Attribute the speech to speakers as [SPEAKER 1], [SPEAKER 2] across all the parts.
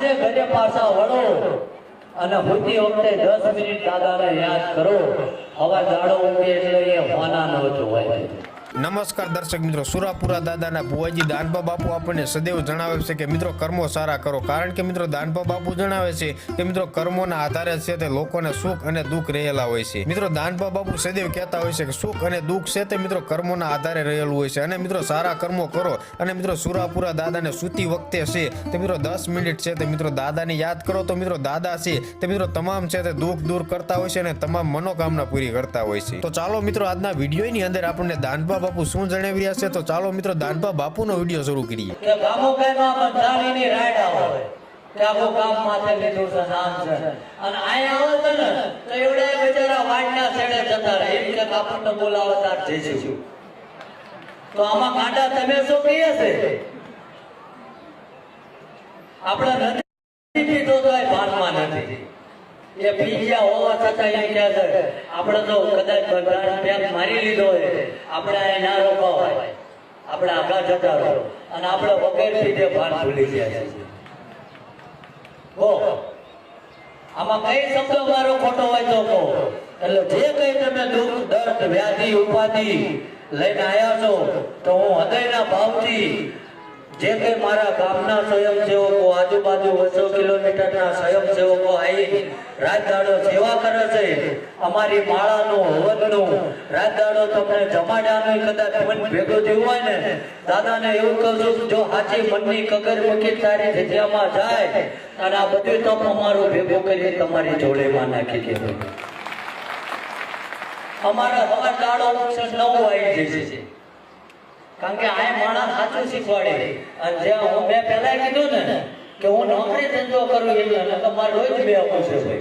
[SPEAKER 1] ઘરે પાછા વળો અને હોતી વખતે દસ મિનિટ દાદાને યાદ કરો. હવે દાડો ઉગે એટલે એ ન
[SPEAKER 2] નમસ્કાર દર્શક મિત્રો, સુરાપુરા દાદાના ભુવાજી દાનપા બાપુ આપણને સદૈવ જણાવે છે કે મિત્રો કર્મો સારા કરો. કારણ કે મિત્રો દાનપા બાપુ જણાવે છે કે મિત્રો કર્મોના આધારે છે તે લોકોને સુખ અને દુઃખ રહેલા હોય છે. મિત્રો દાનપા બાપુ સદૈવ કહેતા હોય છે કે સુખ અને દુઃખ છે તે મિત્રો કર્મોના આધારે રહેલું હોય છે. અને મિત્રો સારા કર્મો કરો અને મિત્રો સુરાપુરા દાદાને સૂતી વખતે છે તે મિત્રો દસ મિનિટ છે તે મિત્રો દાદાને યાદ કરો. તો મિત્રો દાદા છે તે મિત્રો તમામ છે તે દુઃખ દૂર કરતા હોય છે અને તમામ મનોકામના પૂરી કરતા હોય છે. તો ચાલો મિત્રો આજના વિડીયોની અંદર આપણને દાનપા બાપુ શું જણાવી રહ્યા છે? તો ચાલો મિત્રો દાનપા બાપુનો વીડિયો શરૂ કરીએ.
[SPEAKER 1] કે અહીંયા આવે ને જતા રહે. એમ કે તો આમાં કાંટા તમે શું કહીએ છે? આપણે નથી પીધો તો એ ભાનમાં નથી એ પી હોવા છતાં એમ કહે છે, આપણે તો કદાચ ભગવાન પેક મારી લીધો હોય, આપણે અહીં ના રોકાવાય આપણે આગળ જતા રહો અને આપણે વગેર પીધે ભાન ભૂલી ગયા છે આમાં કઈ શબ્દ મારો ખોટો હોય તો કહો. એટલે જે કઈ તમે દુઃખ, દર્દ, વ્યાધિ, ઉપાધિ લઈને આવ્યા છો, તો હું હૃદયના ભાવથી જે કે મારા ગામના સ્વયંસેવકો, આજુબાજુ બસો કિલોમીટરના સ્વયંસેવકો આવી રાત દાડો સેવા કરે છે. અમારી માળાનું હવનનું રાજદાડો તમને જમાડાનું કદાચ મન ભેગો થયું હોય ને, દાદાને એવું કહું છું જો સાચી મનની કગર મૂકી તારી જગ્યામાં જાય, અને આ બધું તપ અમારું ભેગું કરી તમારી જોડેમાં નાખી દેવું અમારા હવા દાડો નવ વાગી જશે કારણ કે આ માણસ સાચું શીખવાડે. અને જ્યાં મેં પહેલા કીધું ને કે હું નોકરી ધંધો કરું એટલે તો તમારે રોજ બે પૂછે છે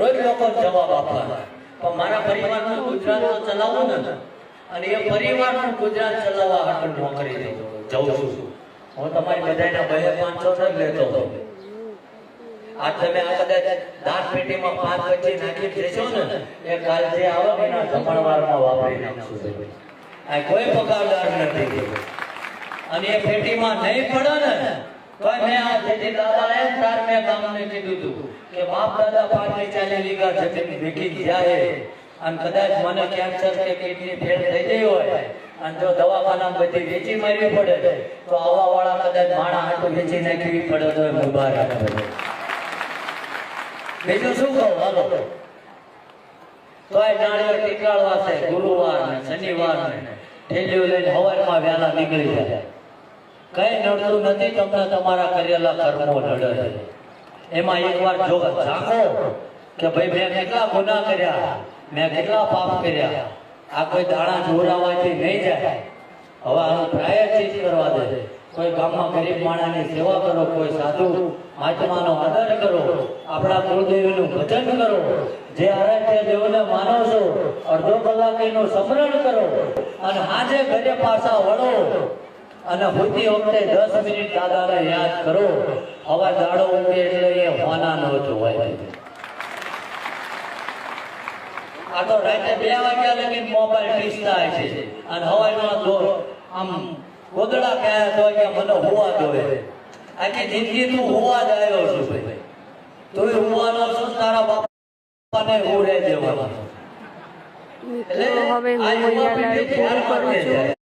[SPEAKER 1] રોજ લોકો જવાબ આપવાના. પણ મારા પરિવારનું ગુજરાત તો ચલાવવું ને, અને એ પરિવારનું ગુજરાત ચલાવવા હાટુ નોકરી જઉં છું. હું તમારી બધાના બે પાંચસો જ લેતો હતો આજ તમે આ કદાચ દાંત પેટીમાં પાંચ ને, એ કાલ જે આવે એના જમણવારમાં આ કોઈ પગારદાર નથી. અને એ પેટીમાં નહીં પડે ને તો મેં આ જેથી દાદા આયા તાર મેં ગામને કીધું હતું કે બાપ દાદા પાટી ચાલી લીગા જમીન ભેગી જાય અને કદાચ મને કેન્સર કે કિડની ફેલ થઈ ગઈ હોય અને જો દવાખાના બધી વેચી મારવી પડે તો આવા વાળા કદાચ માણા હાટું વેચી નાખવી પડે તો મુબારક બીજું શું કહું? હાલો. તોય નાળિયેર ટીકાળવા છે ગુરુવાર ને શનિવાર ને ઠેલીઓ લઈને હવારમાં વહેલા નીકળી જાય. કઈ નડતું નથી, તમને તમારા કરેલા કર્મો નડે. એમાં એકવાર જો જાગો કે ભાઈ, મેં કેટલા ગુના કર્યા, મેં કેટલા પાપ કર્યા. આ કોઈ દાણા જોરાવાથી નહીં જાય. હવે આનું પ્રાયશ્ચિત કરવા દે. કોઈ ગામમાં ગરીબ માણાની સેવા કરો, કોઈ સાધુ આત્માનો આદર કરો, આપણા કુળદેવીનું ભજન કરો, જે આરાધ્ય દેવને માનો છો અડધો કલાક એનું સ્મરણ કરો, અને આજે ઘરે પાછા વળો. અને હોતી વખતે દસ મિનિટ દાદાને યાદ કરો હવે દાડો ઉગે એટલે એ હોના ન જોવાય આ તો રાતે બે વાગ્યા લગી મોબાઈલ ટીસતા છે. અને હવાઈમાં દોર આમ ગોદડા કયા તો કે મને હોવા જોવે. આખી જિંદગી તું હોવા જ આવ્યો છું ભાઈ. તું હોવાનો છું ને તારા બાપાને હું રહી જવાનો
[SPEAKER 3] એટલે હવે હું અહીંયા લાઈવ પૂરું કરું છું.